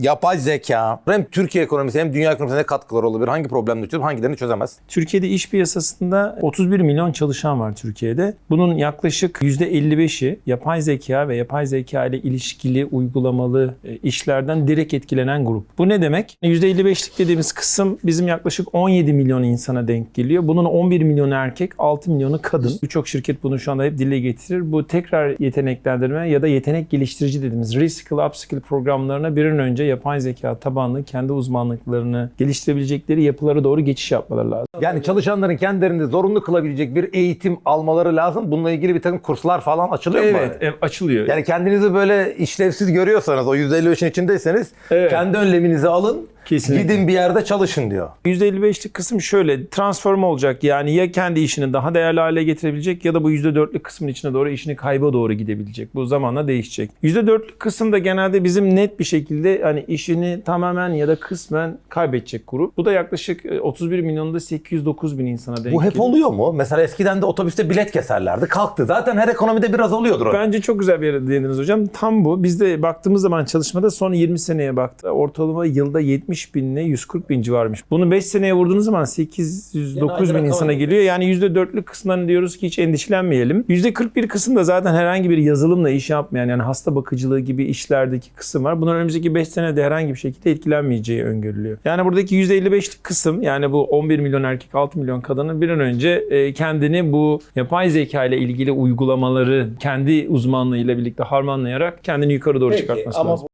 yapay zeka hem Türkiye ekonomisi hem dünya ekonomisine ne katkıları olabilir? Hangi problemleri çözüp hangilerini çözemez? Türkiye'de iş piyasasında 31 milyon çalışan var Türkiye'de. Bunun yaklaşık %55'i yapay zeka ve yapay zeka ile ilişkili uygulamalı e, işlerden direkt etkilenen grup. Bu ne demek? %55'lik dediğimiz kısım bizim yaklaşık 17 milyon insana denk geliyor. Bunun 11 milyonu erkek, 6 milyonu kadın. Birçok şirket bunu şu anda hep dile getirir. Bu tekrar yeteneklendirme ya da yetenek geliştirici dediğimiz reskill, upskill programlarına bir an önce yapay zeka tabanlı kendi uzmanlıklarını geliştirebilecekleri yapılara doğru geçiş yapmaları lazım. Yani çalışanların kendilerini zorunlu kılabilecek bir eğitim almaları lazım. Bununla ilgili bir takım kurslar falan açılıyor mu? Evet, evet, açılıyor. Yani kendinizi böyle işlevsiz görüyorsanız, o %55'in içindeyseniz Evet. kendi önleminizi alın, Kesinlikle. gidin bir yerde çalışın diyor. %55'lik kısım şöyle transform olacak yani ya kendi işini daha değerli hale getirebilecek ya da bu %4'lük kısmın içine doğru işini kayba doğru gidebilecek. Bu zamanla değişecek. %4'lük kısım da genelde bizim net bir şekilde hani işini tamamen ya da kısmen kaybedecek grup. Bu da yaklaşık e, 31 milyonda 809 bin insana denk Bu hep geliyor. oluyor mu? Mesela eskiden de otobüste bilet keserlerdi. Kalktı. Zaten her ekonomide biraz oluyordur o. Bence çok güzel bir yere değindiniz hocam. Tam bu. Biz de baktığımız zaman çalışmada son 20 seneye baktı. Ortalama yılda 70 bin ile 140 bin civarmış. Bunu 5 seneye vurduğunuz zaman 809 bin insana geliyor. Yani %4'lük kısımdan diyoruz ki hiç endişelenmeyelim. %41 kısım da zaten herhangi bir yazılımla iş yapmayan yani hasta bakıcılığı gibi işlerdeki kısım var. Bunların önümüzdeki 5 senede herhangi bir şekilde etkilenmeyeceği öngörülüyor. Yani buradaki %55'lik kısım yani bu 11 milyon erkek 6 milyon kadının bir an önce e, kendini bu yapay zeka ile ilgili uygulamaları kendi uzmanlığıyla birlikte harmanlayarak kendini yukarı doğru çıkartması ama lazım.